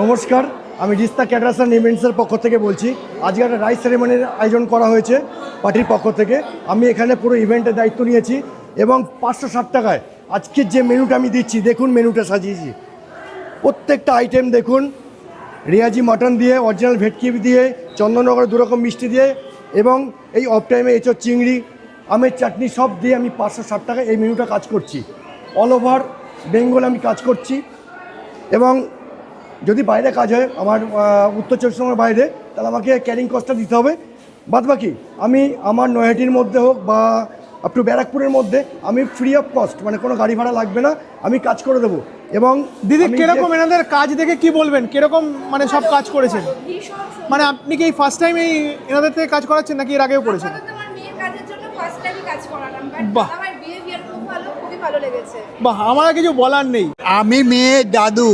নমস্কার, আমি রিস্তা caterers and ইভেন্টসের পক্ষ থেকে বলছি। আজকে একটা রাইস সেরেমনির আয়োজন করা হয়েছে পার্টির পক্ষ থেকে। আমি এখানে পুরো ইভেন্টের দায়িত্ব নিয়েছি এবং পাঁচশো ষাট টাকায় আজকের যে মেনুটা আমি দিচ্ছি, দেখুন মেনুটা সাজিয়েছি। প্রত্যেকটা আইটেম দেখুন, রিয়াজি মাটন দিয়ে অরিজিনাল ভেটকি দিয়ে চন্দননগরের দুরকম মিষ্টি দিয়ে এবং এই অফ টাইমে এঁচোর চিংড়ি, আমের চাটনি সব দিয়ে আমি পাঁচশো ষাট টাকা এই মেনুটা কাজ করছি। অল ওভার বেঙ্গল আমি কাজ করছি এবং যদি বাইরে কাজ হয় আমার উত্তর চব্বিশ পরগনার বাইরে তাহলে আমাকে ক্যারিং কস্টটা দিতে হবে। বাদ বাকি আমি আমার নৈহাটির মধ্যে হোক বা আপ টু ব্যারাকপুরের মধ্যে আমি ফ্রি অফ কস্ট মানে কোনো গাড়ি ভাড়া লাগবে না আমি কাজ করে দেবো। এবং দিদি কীরকম এনাদের কাজ দেখে কি বলবেন? কীরকম মানে সব কাজ করেছেন? মানে আপনি কি ফার্স্ট টাইম এই এনাদের থেকে কাজ করাচ্ছেন নাকি এর আগেও করেছেন? আমার মেয়ের কাজের জন্য ফার্স্ট টাইমই কাজ করালাম বাট বাহ। আমার বিহেভিয়ার খুব ভালো খুবই ভালো লেগেছে। বাহ আমার আর কিছু বলার নেই। আমি মেয়ে দাদু।